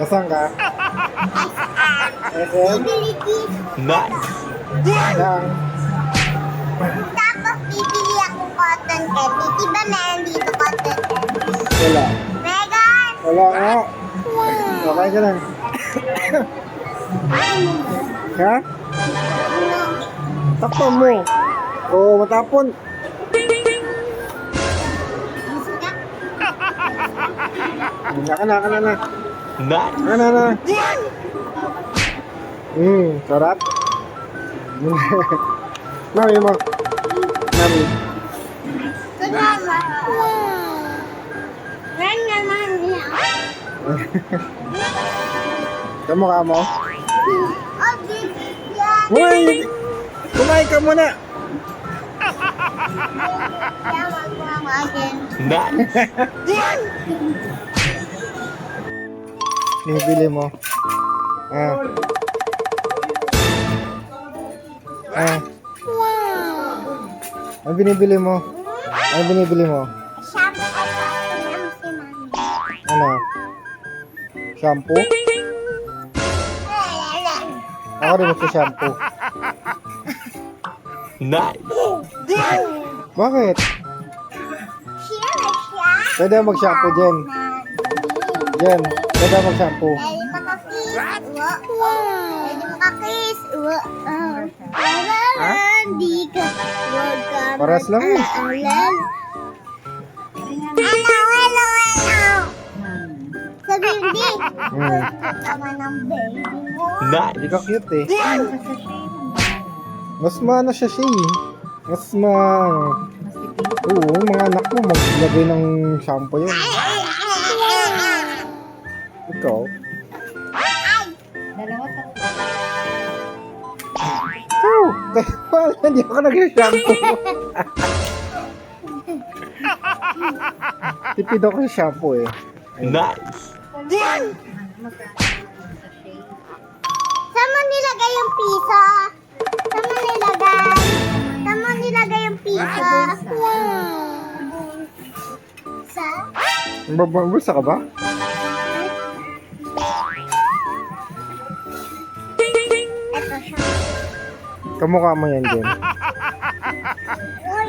Nasaan ka? SM? Abilities. Nice. Saan? Tapos bibili ako cotton candy. Di ba meron dito cotton candy? Wala. Megan! Wala nga. Okay ka lang. ha? Takpan mo. Oo, matapon. Gusto ka? Naka na, naka na. Nice. Naka na, na. Hmm, sarap. Mami mo. Mami. Salamat. Ren naman niya. Kamukha mo? Oh. Uy! Kumain ka muna! Nice. Binibili mo. Ah. Ah. Ano binibili mo? Ano binibili mo? Shampoo at papalam si mami. Ano? Shampoo? Ako rin magsa-shampoo. Nice. Bakit? Pwede mag-shampoo dyan. Dyan. Pwede ako mag-shampoo. Pwede makakis. Uwa. Pwede makakis. Uwa. Ah. Hindi ka. Huwag ka. Paras lang eh. mag-alala. Hello, hello, hello. Sabi hindi. Tama ng baby mo. Hindi ka cute eh. Mas maano siya siya eh. Mas ma... Oo, mga anak mo maglagay ng shampoo yun. Ikaw? Ikaw! Kaya pala, hindi ako nag-shampoo. Tipid ako sa shampoo eh. Nice. Saan mo nilagay yung piso? Saan mo nilagay? Saan mo nilagay yung piso? Sa? Babasa ka ba? Kamukha mo yan, Jen. Uy,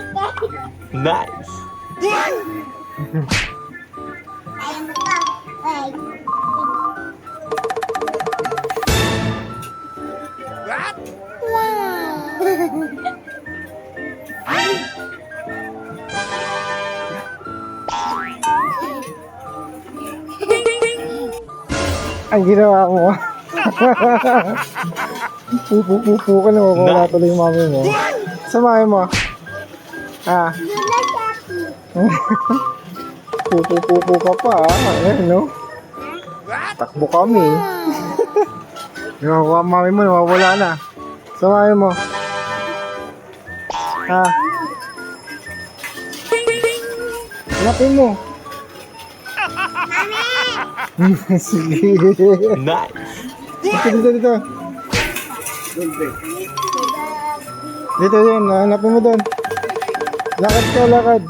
Nice. Ang ginawa mo. Pupu-pupu ka na. Wala tuloy yung mami mo. Samahin mo. Ah, pupu-pupu ka pa. ah. Ayan, no? Takbo kami. Yung mga mami mo, nawawala na. Samahin mo. Ha? Hanapin mo. Sige. Nice. Dito, dito, dito. Dito yun, hanapin mo doon. Lakad ka, lakad.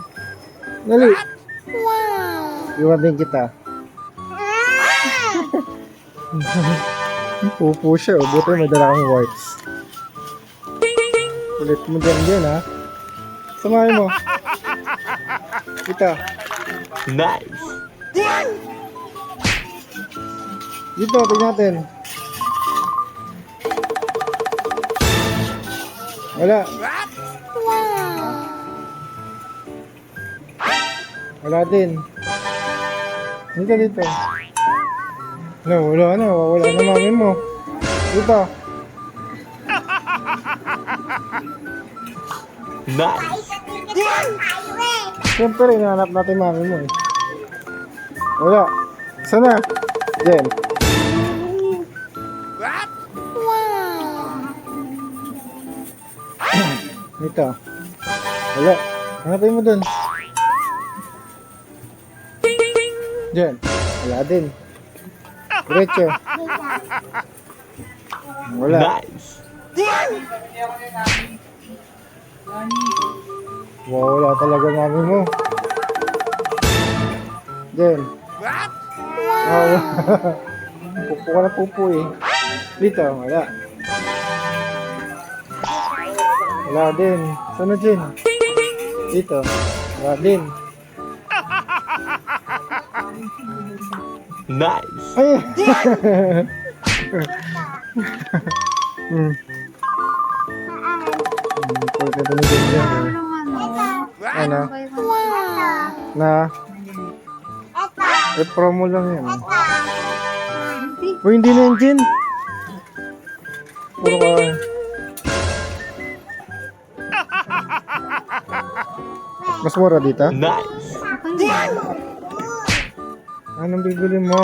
Dali. Iwan din kita. Pupo siya, oh. buti may dala kang wipes. Kulit mo dyan dyan, ha? Samahin mo. Kita. Nice. Dito, tignan natin. Wala. Wala din. Dito, dito. No, wala na. Wala na mami mo. Dito. Nice. Siyempre, hinahanap natin mami mo eh. Wala. Sana? Jen. Dito. Wala. Hanapin mo dun. Jen. Wala din. Diretso. Wala. Nice. Wow, wala talaga mami mo. Jen. Wow. Pupo ka na pupo eh. Dito, wala. Wala din. Saan na Jin? Dito. Wala din. Nice. Ay! hmm. Kulit na ni Jin. Ano? Ito. Na? Ito. Eh, promo lang yan. Ito. Uy, hindi na yan, Jin. Puro ka. Mas mura dito? Nice. Anong bibili mo?